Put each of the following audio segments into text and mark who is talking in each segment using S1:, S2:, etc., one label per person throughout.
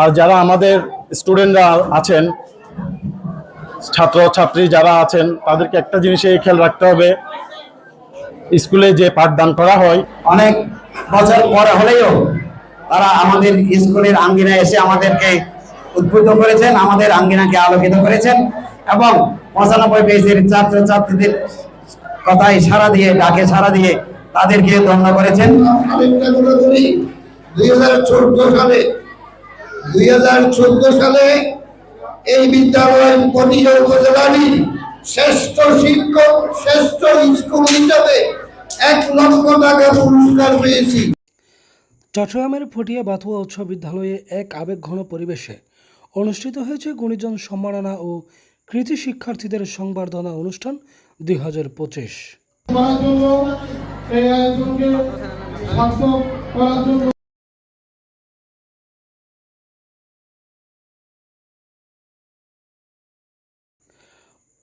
S1: আর যারা আমাদের স্টুডেন্টরা আছেন ছাত্র ছাত্রী যারা আছেন, তাদেরকে একটা জিনিসে খেয়াল রাখতে হবে। স্কুলে যে পাঠদান করা হয়,
S2: অনেক বছর পরে হলেও তারা আমাদের স্কুলের আঙ্গিনায় এসে আমাদেরকে উদ্ভুত করেছেন, আমাদের আঙ্গিনাকে আলোকিত করেছেন এবং পঁচানব্বই পেজের ছাত্রছাত্রীদের কথায় সারা দিয়ে ডাকে সারা দিয়ে তাদেরকে ধন্য করেছেন।
S3: আরেকটা কথা বলি দুই হাজার চোদ্দ সালে দুই হাজার চোদ্দ সালে এই বিদ্যালয় পটিয়া উপজেলারই শ্রেষ্ঠ শিক্ষক শ্রেষ্ঠ স্কুল হিসাবে এক লক্ষ টাকা পুরস্কার পেয়েছি।
S4: চট্টগ্রামের ফটিয়া বাথুয়া উচ্চ বিদ্যালয়ে এক আবেগঘন পরিবেশে অনুষ্ঠিত হয়েছে গুণীজন সম্মাননা ও কৃতি শিক্ষার্থীদের সংবর্ধনা অনুষ্ঠান দুই হাজার পঁচিশ।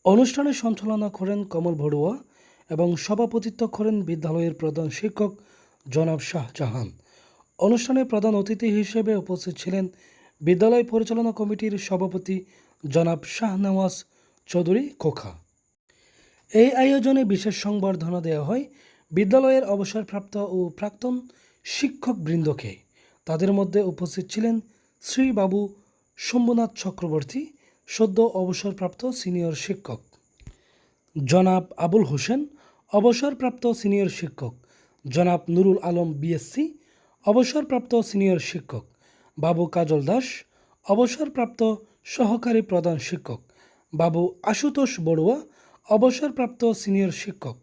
S4: অনুষ্ঠানে সঞ্চালনা করেন কমল বড়ুয়া এবং সভাপতিত্ব করেন বিদ্যালয়ের প্রধান শিক্ষক জনাব শাহজাহান। অনুষ্ঠানে প্রধান অতিথি হিসেবে উপস্থিত ছিলেন বিদ্যালয় পরিচালনা কমিটির সভাপতি জনাব শাহনওয়াজ চৌধুরী খোখা এই আয়োজনে বিশেষ সংবর্ধনা দেওয়া হয় বিদ্যালয়ের অবসরপ্রাপ্ত ও প্রাক্তন শিক্ষকবৃন্দকে। তাদের মধ্যে উপস্থিত ছিলেন শ্রী বাবু শম্ভুনাথ চক্রবর্তী, সদ্য অবসরপ্রাপ্ত সিনিয়র শিক্ষক। জনাব আবুল হোসেন, অবসরপ্রাপ্ত সিনিয়র শিক্ষক। জনাব নুরুল আলম বিএসসি অবসরপ্রাপ্ত সিনিয়র শিক্ষক। বাবু কাজল দাস, অবসরপ্রাপ্ত সহকারী প্রধান শিক্ষক। বাবু আশুতোষ বড়ুয়া অবসরপ্রাপ্ত সিনিয়র শিক্ষক,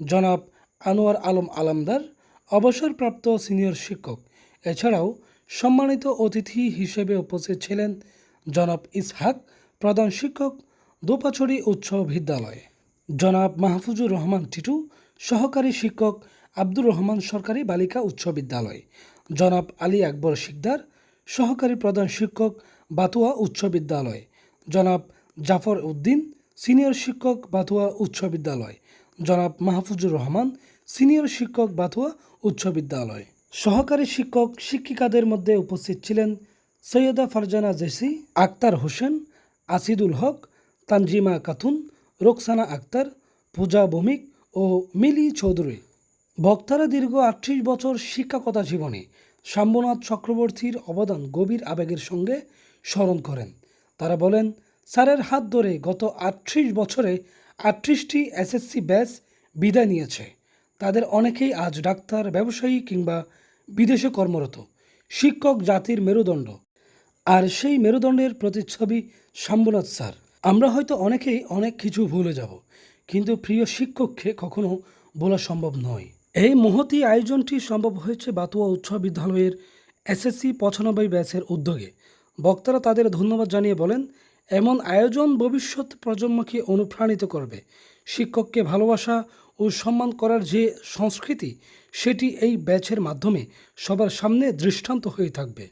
S4: জনাব আনোয়ার আলম আলমদার, অবসরপ্রাপ্ত সিনিয়র শিক্ষক। এছাড়াও সম্মানিত অতিথি হিসেবে উপস্থিত ছিলেন জনাব ইসহাক, প্রধান শিক্ষক, দুপাছড়ি উচ্চ বিদ্যালয়। জনাব মাহফুজুর রহমান টিটু, সহকারী শিক্ষক, আব্দুর রহমান সরকারি বালিকা উচ্চ বিদ্যালয়। জনাব আলী আকবর শিকদার, সহকারী প্রধান শিক্ষক, বাতুয়া উচ্চ বিদ্যালয়। জনাব জাফর উদ্দিন সিনিয়র শিক্ষক বাথুয়া উচ্চ বিদ্যালয়। জনাব মাহফুজুর রহমান, সিনিয়র শিক্ষক বাথুয়া উচ্চ বিদ্যালয়। সহকারী শিক্ষক শিক্ষিকাদের মধ্যে উপস্থিত ছিলেন সৈয়দা ফারজানা জেসি, আক্তার হোসেন, আসিদুল হক, তানজিমা খাতুন রোকসানা আক্তার, পূজা ভৌমিক ও মিলি চৌধুরী। বক্তারা দীর্ঘ আটত্রিশ বছর শিক্ষকতা জীবনে শাম্বনাথ চক্রবর্তীর অবদান গভীর আবেগের সঙ্গে স্মরণ করেন। তারা বলেন স্যারের হাত ধরে গত আটত্রিশ বছরে আটত্রিশটি এসএসসি ব্যাচ বিদায় নিয়েছে। তাদের অনেকেই আজ ডাক্তার, ব্যবসায়ী কিংবা বিদেশে কর্মরত, শিক্ষক জাতির মেরুদণ্ড। আর সেই মেরুদণ্ডের প্রতিচ্ছবি শাম্বনাথ স্যার। আমরা হয়তো অনেকেই অনেক কিছু ভুলে যাব, কিন্তু প্রিয় শিক্ষককে কখনো বলা সম্ভব নয়। এই মহতি আয়োজনটি সম্ভব হয়েছে বাতুয়া উচ্চ বিদ্যালয়ের এসএসসি পঁচানব্বই ব্যাচের উদ্যোগে। বক্তারা তাদের ধন্যবাদ জানিয়ে বলেন এমন আয়োজন ভবিষ্যৎ প্রজন্মকে অনুপ্রাণিত করবে। শিক্ষককে ভালোবাসা ও সম্মান করার যে সংস্কৃতি, সেটি এই ব্যাচের মাধ্যমে সবার সামনে দৃষ্টান্ত হয়ে থাকবে।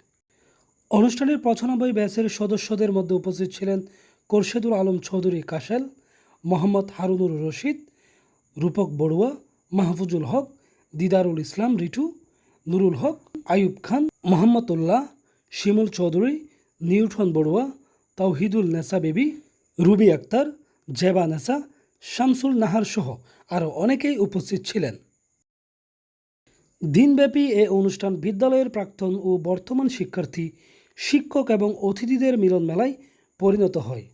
S4: অনুষ্ঠানের পঁচানব্বই ব্যাচের সদস্যদের মধ্যে উপস্থিত ছিলেন Khorshedul Alam Chowdhury Kashel, Mohammad Harunur Rashid, Rupak Barua, Mahfuzul Haque, Didarul Islam Ritu, Nurul Haque Ayub Khan Mohammad Ullah Shimul Chowdhury, Newton Barua Tawhidul Nesa Baby, Ruby Akter, Jeba Nesa, Shamsul Nahar সহ আরও অনেকেই উপস্থিত ছিলেন। দিনব্যাপী এ অনুষ্ঠান বিদ্যালয়ের প্রাক্তন ও বর্তমান শিক্ষার্থী, শিক্ষক এবং অতিথিদের মিলন মেলায় পরিণত হয়।